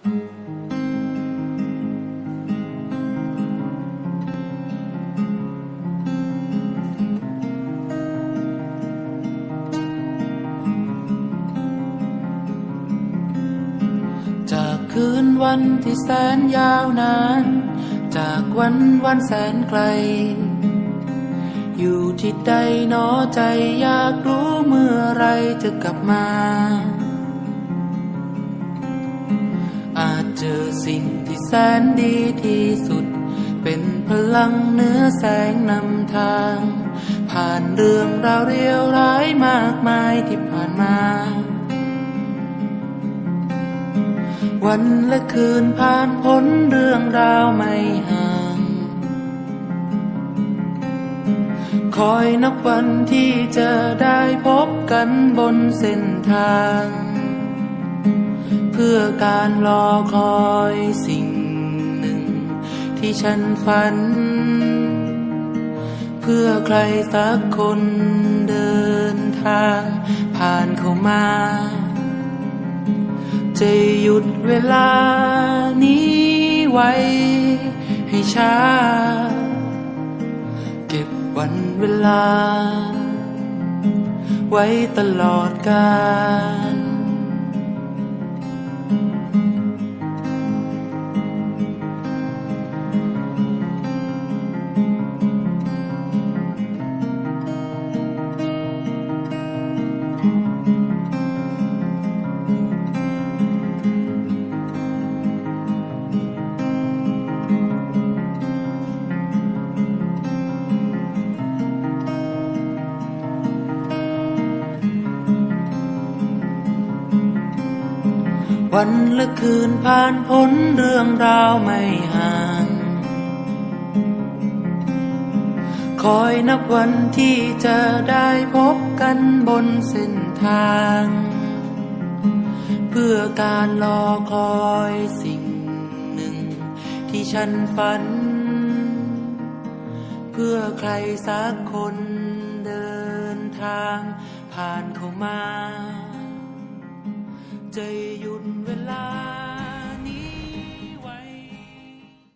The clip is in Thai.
จากคืนวันที่แสนยาวนาน จากวันวันแสนไกล อยู่ที่ใดนอใจอยากรู้เมื่อไรจะกลับมา แสนดีที่สุด เป็นพลังเนื้อแสงนำทาง ผ่านเรื่องราวเรียวร้ายมากมายที่ผ่านมา วันและคืนผ่านพ้นเรื่องราวไม่ห่าง คอยนับวันที่จะได้พบกันบนเส้นทาง เพื่อการรอคอยสิ่ง ที่ฉันฝัน เพื่อใครสักคนเดินทางผ่านเข้ามา จะหยุดเวลานี้ไว้ให้ช้า เก็บวันเวลา ไว้ตลอดกาล วันและคืนผ่านพ้นเรื่องราวไม่ห่าง คอยนับวันที่จะได้พบกันบนเส้นทาง เพื่อการรอคอยสิ่งหนึ่งที่ฉันฝัน เพื่อใครสักคนเดินทางผ่านเข้ามา ใจหยุดเวลา